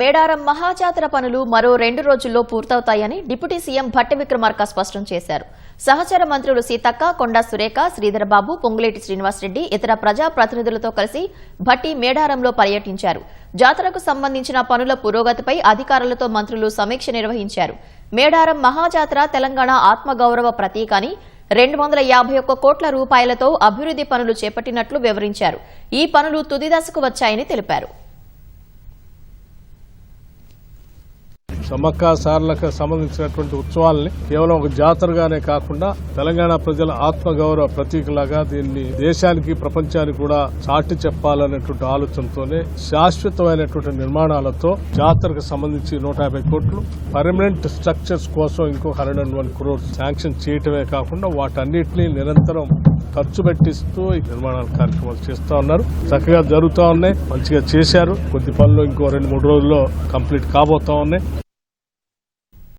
మేడారం మహాజాతర పనులు మరో రెండు రోజుల్లో పూర్తవుతాయని డిప్యూటీ సీఎం భట్టి విక్రమార్క స్పష్టం చేశారు. సహచర మంత్రులు సీతక్క కొండా సురేఖ శ్రీధరబాబు పొంగులేటి శ్రీనివాసరెడ్డి ఇతర ప్రజా ప్రతినిధులతో కలిసి భట్టి మేడారంలో పర్యటించారు. జాతరకు సంబంధించిన పనుల పురోగతిపై అధికారులతో మంత్రులు సమీక్ష నిర్వహించారు. మేడారం మహాజాతర తెలంగాణ ఆత్మగౌరవ ప్రతీక అని రెండు వందల యాభై ఒక్క కోట్ల రూపాయలతో అభివృద్ది పనులు చేపట్టినట్లు వివరించారు. ఈ పనులు తుది దశకు వచ్చాయని తెలిపారు. సమ్మక్క సార్లకు సంబంధించినటువంటి ఉత్సవాల్ని కేవలం ఒక జాతరగానే కాకుండా తెలంగాణ ప్రజల ఆత్మగౌరవ ప్రతీకలాగా దీన్ని దేశానికి ప్రపంచానికి కూడా చాటి చెప్పాలనేటువంటి ఆలోచనతోనే శాశ్వతమైనటువంటి నిర్మాణాలతో జాతరకు సంబంధించి నూట యాభై కోట్లు పర్మనెంట్ స్ట్రక్చర్స్ కోసం ఇంకో hundred and one crores sanction చేయటమే కాకుండా వాటన్నిటిని నిరంతరం ఖర్చు పెట్టిస్తూ ఈ నిర్మాణ కార్యక్రమాలు చేస్తూ ఉన్నారు. చక్కగా జరుగుతూ ఉన్నాయి మంచిగా చేశారు. కొద్ది పనులు ఇంకో రెండు మూడు రోజుల్లో కంప్లీట్ కాబోతా ఉన్నాయి.